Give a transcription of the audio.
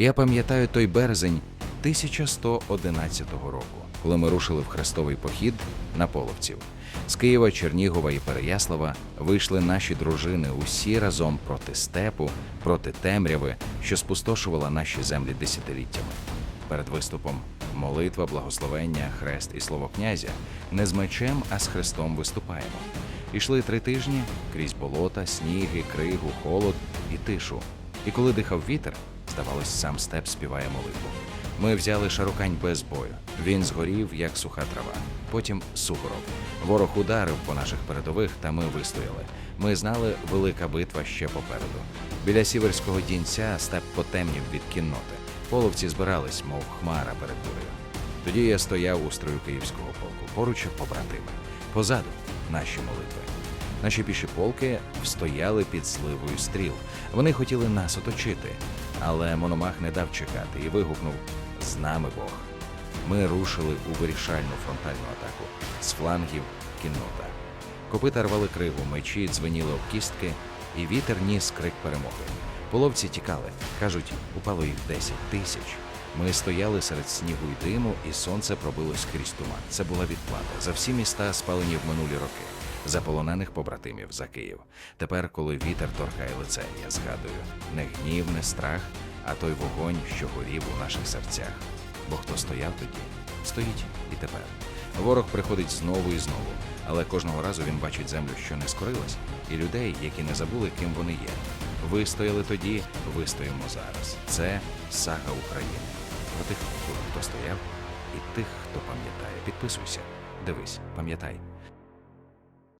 Я пам'ятаю той березень 1111 року, коли ми рушили в хрестовий похід на половців. З Києва, Чернігова і Переяслава вийшли наші дружини усі разом проти степу, проти темряви, що спустошувала наші землі десятиліттями. Перед виступом молитва, благословення, хрест і слово князя не з мечем, а з хрестом виступаємо. Ішли три тижні крізь болота, сніги, кригу, холод і тишу. І коли дихав вітер, здавалось, сам степ співає молитву. Ми взяли шарукань без бою. Він згорів, як суха трава. Потім сугоров. Ворог ударив по наших передових, та ми вистояли. Ми знали, велика битва ще попереду. Біля сіверського дінця степ потемнів від кінноти. Половці збирались, мов хмара перед бурею. Тоді я стояв у строю київського полку, поруч побратими. Позаду наші молитви. Наші піші полки встояли під сливою стріл. Вони хотіли нас оточити, але Мономах не дав чекати і вигукнув з нами Бог. Ми рушили у вирішальну фронтальну атаку з флангів кіннота. Копита рвали кригу, мечі дзвеніли об кістки, і вітер ніс крик перемоги. Половці тікали, кажуть, упало їх 10 тисяч. Ми стояли серед снігу й диму, і сонце пробилось крізь туман. Це була відплата за всі міста, спалені в минулі роки, за полонених побратимів за Київ. Тепер, коли вітер торкає лице, я згадую не гнів, не страх, а той вогонь, що горів у наших серцях. Бо хто стояв тоді, стоїть і тепер. Ворог приходить знову і знову, але кожного разу він бачить землю, що не скорилась, і людей, які не забули, ким вони є. Вистояли тоді, вистоїмо зараз. Це сага України. Про тих, хто стояв, і тих, хто пам'ятає. Підписуйся, дивись, пам'ятай.